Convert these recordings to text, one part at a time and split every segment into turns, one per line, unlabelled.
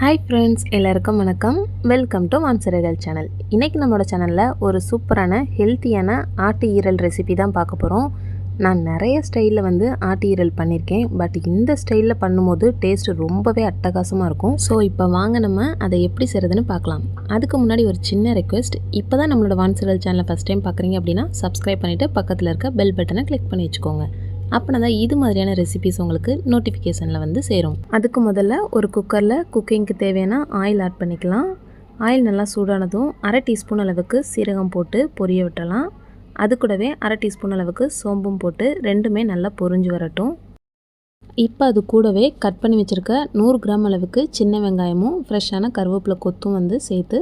Hi friends எல்லாருக்கும் வணக்கம். Welcome to மான்சரகல் channel இன்றைக்கி நம்மளோட சேனலில் ஒரு சூப்பரான ஹெல்த்தியான ஆட்டு ஈரல் ரெசிபி தான் பார்க்க போகிறோம் நான் நிறைய ஸ்டைலில் வந்து ஆட்டு ஈரல் பண்ணியிருக்கேன் பட் இந்த ஸ்டைலில் பண்ணும்போது டேஸ்ட் ரொம்பவே அட்டகாசமாக இருக்கும். ஸோ இப்போ வாங்க நம்ம அதை எப்படி செய்கிறதுன்னு பார்க்கலாம். அதுக்கு முன்னாடி ஒரு சின்ன ரெக்வெஸ்ட் இப்போ தான் நம்மளோட வான்சரல் சேனலை ஃபஸ்ட் டைம் பார்க்குறீங்க அப்படின்னா சப்ஸ்கிரைப் பண்ணிவிட்டு பக்கத்தில் இருக்க பெல் பட்டனை கிளிக் பண்ணி வச்சுக்கோங்க. அப்படின்னா தான் இது மாதிரியான ரெசிபிஸ் உங்களுக்கு நோட்டிஃபிகேஷனில் வந்து சேரும். அதுக்கு முதல்ல ஒரு குக்கரில் குக்கிங்க்கு தேவையான ஆயில் ஆட் பண்ணிக்கலாம். ஆயில் நல்லா சூடானதும் அரை டீஸ்பூன் அளவுக்கு சீரகம் போட்டு பொரிய விட்டலாம் அது கூடவே அரை டீஸ்பூன் அளவுக்கு சோம்பும் போட்டு ரெண்டுமே நல்லா பொரிஞ்சு வரட்டும். இப்போ அது கூடவே கட் பண்ணி வச்சுருக்க நூறு கிராம் அளவுக்கு சின்ன வெங்காயமும் ஃப்ரெஷ்ஷான கருவேப்பிலை கொத்தும் வந்து சேர்த்து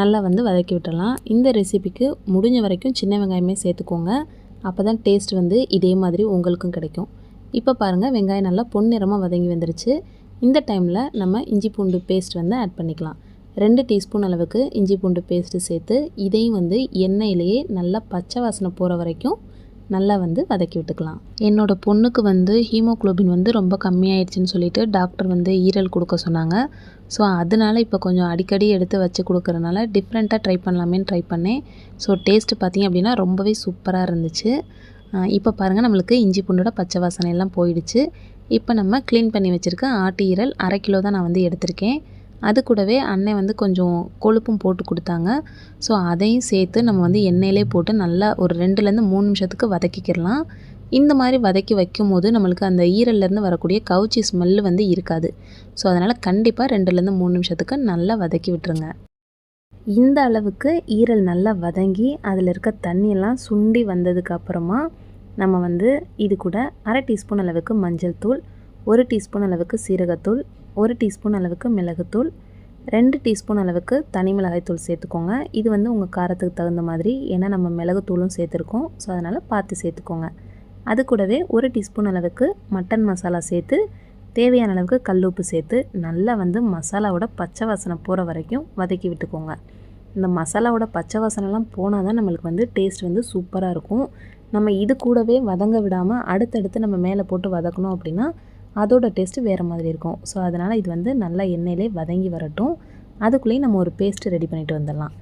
நல்லா வந்து வதக்கி விட்டுடலாம் இந்த ரெசிபிக்கு முடிஞ்ச வரைக்கும் சின்ன வெங்காயமே சேர்த்துக்கோங்க. அப்போ தான் டேஸ்ட் வந்து இதே மாதிரி உங்களுக்கும் கிடைக்கும். இப்போ பாருங்கள் வெங்காயம் நல்லா பொன்னிறமாக வதங்கி வந்துருச்சு. இந்த டைமில் நம்ம இஞ்சி பூண்டு பேஸ்ட் வந்து ஆட் பண்ணிக்கலாம். ரெண்டு டீஸ்பூன் அளவுக்கு இஞ்சி பூண்டு பேஸ்ட்டு சேர்த்து இதையும் வந்து எண்ணெயிலேயே நல்லா பச்சை வாசனை போகிற வரைக்கும் நல்லா வந்து வதக்கி விட்டுக்கலாம். என்னோடய பொண்ணுக்கு வந்து ஹீமோக்ளோபின் வந்து ரொம்ப கம்மியாயிடுச்சுன்னு சொல்லிட்டு டாக்டர் வந்து ஈரல் கொடுக்க சொன்னாங்க. ஸோ அதனால் இப்போ கொஞ்சம் அடிக்கடி எடுத்து வச்சு கொடுக்குறனால டிஃப்ரெண்ட்டாக ட்ரை பண்ணலாமேன்னு ட்ரை பண்ணேன். ஸோ டேஸ்ட்டு பார்த்திங்க அப்படின்னா ரொம்பவே சூப்பராக இருந்துச்சு. இப்போ பாருங்கள் நம்மளுக்கு இஞ்சி பூண்டோட பச்சை வாசனை எல்லாம் போயிடுச்சு. இப்போ நம்ம க்ளீன் பண்ணி வச்சுருக்க ஆட்டு ஈரல் அரை கிலோ தான் நான் வந்து எடுத்திருக்கேன். அது கூடவே அண்ணன் வந்து கொஞ்சம் கொழுப்பும் போட்டு கொடுத்தாங்க. ஸோ அதையும் சேர்த்து நம்ம வந்து எண்ணெயிலே போட்டு நல்லா ஒரு ரெண்டுலேருந்து மூணு நிமிஷத்துக்கு வதக்கிக்கிடலாம். இந்த மாதிரி வதக்கி வைக்கும் போது நம்மளுக்கு அந்த ஈரல்லேருந்து வரக்கூடிய கவுச்சி ஸ்மெல்லு வந்து இருக்காது. ஸோ அதனால் கண்டிப்பாக ரெண்டுலேருந்து மூணு நிமிஷத்துக்கு நல்லா வதக்கி விட்டுருங்க. இந்த அளவுக்கு ஈரல் நல்லா வதங்கி அதில் இருக்க தண்ணியெல்லாம் சுண்டி வந்ததுக்கு அப்புறமா நம்ம வந்து இது கூட அரை டீஸ்பூன் அளவுக்கு மஞ்சள் தூள் ஒரு டீஸ்பூன் அளவுக்கு சீரகத்தூள் ஒரு டீஸ்பூன் அளவுக்கு மிளகுத்தூள் ரெண்டு டீஸ்பூன் அளவுக்கு தனி மிளகாய்த்தூள் சேர்த்துக்கோங்க. இது வந்து உங்கள் காரத்துக்கு தகுந்த மாதிரி ஏன்னா நம்ம மிளகுத்தூளும் சேர்த்துருக்கோம். ஸோ அதனால் பார்த்து சேர்த்துக்கோங்க. அது கூடவே ஒரு டீஸ்பூன் அளவுக்கு மட்டன் மசாலா சேர்த்து தேவையான அளவுக்கு கல் உப்பு சேர்த்து நல்லா வந்து மசாலாவோட பச்சை வாசனை போகிற வரைக்கும் வதக்கி விட்டுக்கோங்க. இந்த மசாலாவோட பச்சை வாசனைலாம் போனால் தான் நம்மளுக்கு வந்து டேஸ்ட் வந்து சூப்பராக இருக்கும். நம்ம இது கூடவே வதங்க விடாமல் அடுத்தடுத்து நம்ம மேலே போட்டு வதக்கணும் அப்படின்னா அதோட டேஸ்ட்டு வேறு மாதிரி இருக்கும். ஸோ அதனால் இது வந்து நல்லா எண்ணெயிலே வதங்கி வரட்டும். அதுக்குள்ளேயும் நம்ம ஒரு பேஸ்ட்டு ரெடி பண்ணிட்டு வந்துடலாம்.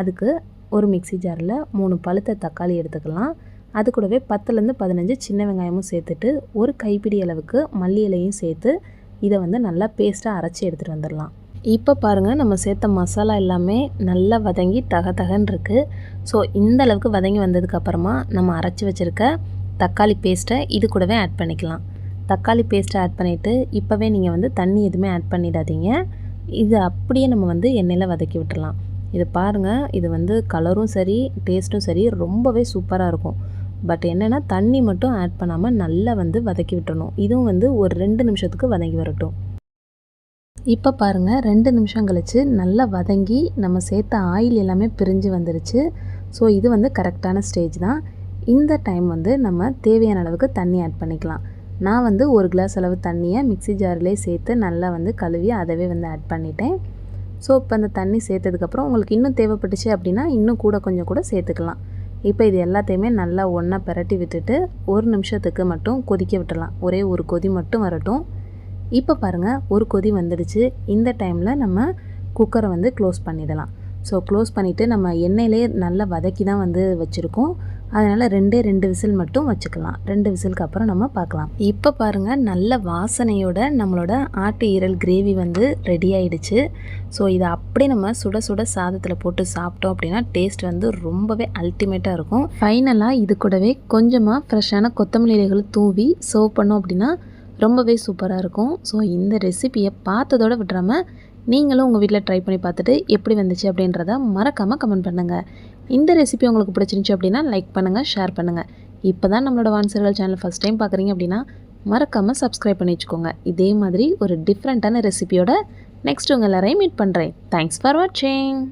அதுக்கு ஒரு மிக்சி ஜாரில் மூணு பழுத்த தக்காளி எடுத்துக்கலாம். அது கூடவே பத்துலேருந்து பதினஞ்சு சின்ன வெங்காயமும் சேர்த்துட்டு ஒரு கைப்பிடி அளவுக்கு மல்லி இலையும் சேர்த்து இதை வந்து நல்லா பேஸ்ட்டாக அரைச்சி எடுத்துகிட்டு வந்துடலாம். இப்போ பாருங்கள் நம்ம சேர்த்த மசாலா எல்லாமே நல்லா வதங்கி தக தகன்னு இருக்குது ஸோ இந்த அளவுக்கு வதங்கி வந்ததுக்கப்புறமா நம்ம அரைச்சி வச்சுருக்க தக்காளி பேஸ்ட்டை இது கூடவே ஆட் பண்ணிக்கலாம். தக்காளி பேஸ்ட்டை ஆட் பண்ணிவிட்டு இப்போவே நீங்கள் வந்து தண்ணி எதுவுமே ஆட் பண்ணிடாதீங்க. இது அப்படியே நம்ம வந்து எண்ணெயில் வதக்கி விட்டுடலாம் இது பாருங்கள் இது வந்து கலரும் சரி டேஸ்ட்டும் சரி ரொம்பவே சூப்பராக இருக்கும். பட் என்னென்னா தண்ணி மட்டும் ஆட் பண்ணாமல் நல்லா வந்து வதக்கி விட்டுறணும். இதுவும் வந்து ஒரு ரெண்டு நிமிஷத்துக்கு வதங்கி வரட்டும். இப்போ பாருங்கள் ரெண்டு நிமிஷம் கழித்து நல்லா வதங்கி நம்ம சேர்த்த ஆயில் எல்லாமே பிரிஞ்சு வந்துருச்சு. ஸோ இது வந்து கரெக்டான ஸ்டேஜ் தான். இந்த டைம் வந்து நம்ம தேவையான அளவுக்கு தண்ணி ஆட் பண்ணிக்கலாம். நான் வந்து ஒரு கிளாஸ் அளவு தண்ணியை மிக்சி ஜார்லேயே சேர்த்து நல்லா வந்து கழுவி அதவே வந்து ஆட் பண்ணிட்டேன். ஸோ இப்போ அந்த தண்ணி சேர்த்ததுக்கப்புறம் உங்களுக்கு இன்னும் தேவைப்பட்டுச்சு அப்படின்னா இன்னும் கூட கொஞ்சம் கூட சேர்த்துக்கலாம். இப்போ இது எல்லாத்தையுமே நல்லா ஒன்றா பரட்டி விட்டுட்டு ஒரு நிமிஷத்துக்கு மட்டும் கொதிக்க விட்டுடலாம். ஒரே ஒரு கொதி மட்டும் வரட்டும். இப்போ பாருங்கள் ஒரு கொதி வந்துடுச்சு. இந்த டைமில் நம்ம குக்கரை வந்து க்ளோஸ் பண்ணிடலாம். ஸோ க்ளோஸ் பண்ணிவிட்டு நம்ம எண்ணெயிலே நல்லா வதக்கி தான் வந்து வச்சுருக்கோம். அதனால் ரெண்டே ரெண்டு விசில் மட்டும் வச்சுக்கலாம். ரெண்டு விசிலுக்கு அப்புறம் நம்ம பார்க்கலாம். இப்போ பாருங்கள் நல்ல வாசனையோட நம்மளோட ஆட்டு ஈரல் கிரேவி வந்து ரெடி ஆயிடுச்சு. ஸோ இதை அப்படியே நம்ம சுட சுட சாதத்தில் போட்டு சாப்பிட்டோம் அப்படின்னா டேஸ்ட் வந்து ரொம்பவே அல்டிமேட்டாக இருக்கும். ஃபைனலாக இது கூடவே கொஞ்சமாக ஃப்ரெஷ்ஷான கொத்தமல்லி இலைகள் தூவி சர்வ் பண்ணோம் அப்படின்னா ரொம்பவே சூப்பராக இருக்கும். ஸோ இந்த ரெசிப்பியை பார்த்ததோடு விட்டுறாமல் நீங்களும் உங்கள் வீட்டில் ட்ரை பண்ணி பார்த்துட்டு எப்படி வந்துச்சு அப்படின்றத மறக்காமல் கமெண்ட் பண்ணுங்கள் இந்த ரெசிபி உங்களுக்கு பிடிச்சிருந்துச்சி அப்படின்னா லைக் பண்ணுங்கள் ஷேர் பண்ணுங்கள் இப்போ தான் நம்மளோட வான்சர்கள் சேனல் ஃபஸ்ட் டைம் பார்க்குறீங்க அப்படின்னா மறக்காமல் சப்ஸ்கிரைப் பண்ணி வச்சுக்கோங்க. இதே மாதிரி ஒரு டிஃப்ரெண்ட்டான ரெசிபியோட நெக்ஸ்ட் உங்கள் எல்லாரையும் மீட் பண்ணுறேன் தேங்க்ஸ் ஃபார் வாட்சிங்